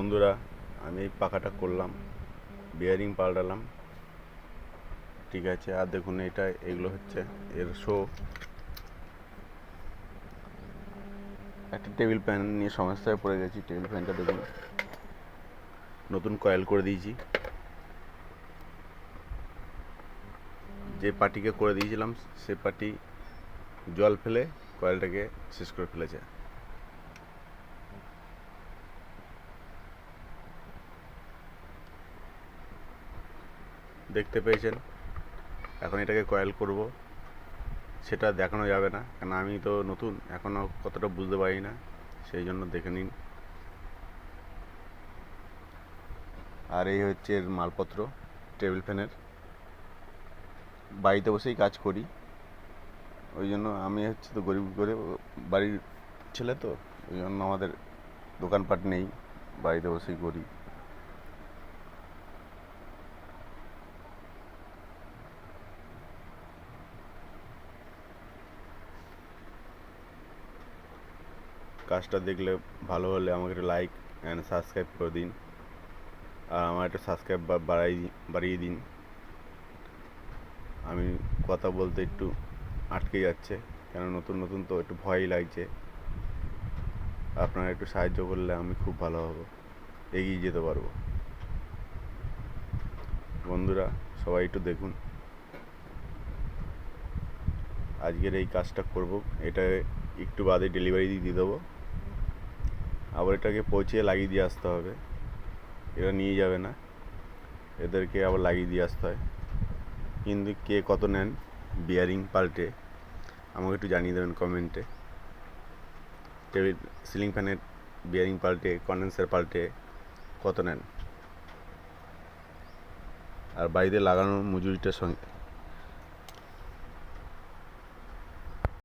বন্ধুরা, আমি এই পাখাটা করলাম বিয়ারিং পাল্টালাম। ঠিক আছে, আর দেখুন এটা, এগুলো হচ্ছে এর শো একটা টেবিল ফ্যান নিয়ে সমস্যায় পড়ে গেছি টেবিল ফ্যানটা দেখুন। নতুন কয়েল করে দিয়েছি। যে পার্টিকে করে দিয়েছিলাম, সে পার্টি জল ফেলে কয়েলটাকে শেষ করে ফেলেছে। দেখতে পেয়েছেন। এখন এটাকে কয়েল করব। সেটা দেখানো যাবে না কারণ আমি তো নতুন এখনও কতটা বুঝতে পারি না, সেই জন্য দেখে নিন। আর এই হচ্ছে এর মালপত্র টেবিল ফ্যানের বাড়িতে বসেই কাজ করি। ওই জন্য আমি হচ্ছে তো গরিব গরিব বাড়ির ছেলে তো, ওই জন্য আমাদের দোকানপাট নেই, বাড়িতে বসেই করি। কাজটা দেখলে ভালো হলে আমাকে একটু লাইক অ্যান্ড সাবস্ক্রাইব করে দিন। আর আমার একটু সাবস্ক্রাইব বাড়াই বাড়িয়ে দিন। আমি কথা বলতে একটু আটকে যাচ্ছে, কেন নতুন নতুন তো একটু ভয়ই লাগছে। আপনারা একটু সাহায্য করলে আমি খুব ভালো হব, এগিয়ে যেতে পারব। বন্ধুরা, সবাই একটু দেখুন। আজকের এই কাজটা করব, এটা একটু বাদে ডেলিভারি দিয়ে দেবো। আবার এটাকে পচিয়ে লাগিয়ে দিয়ে আসতে হবে। এরা নিয়ে যাবে না। এদেরকে আবার লাগিয়ে দিয়ে আসতে হয়। কিন্তু কে কত নেন? বিয়ারিং পাল্টে। আমাকে একটু জানিয়ে দেবেন কমেন্টে। টেবিল সিলিং ফ্যানের বিয়ারিং পাল্টে, কন্ডেন্সার পাল্টে কত নেন? আর বাড়িতে লাগানোর মজুরিটার সঙ্গে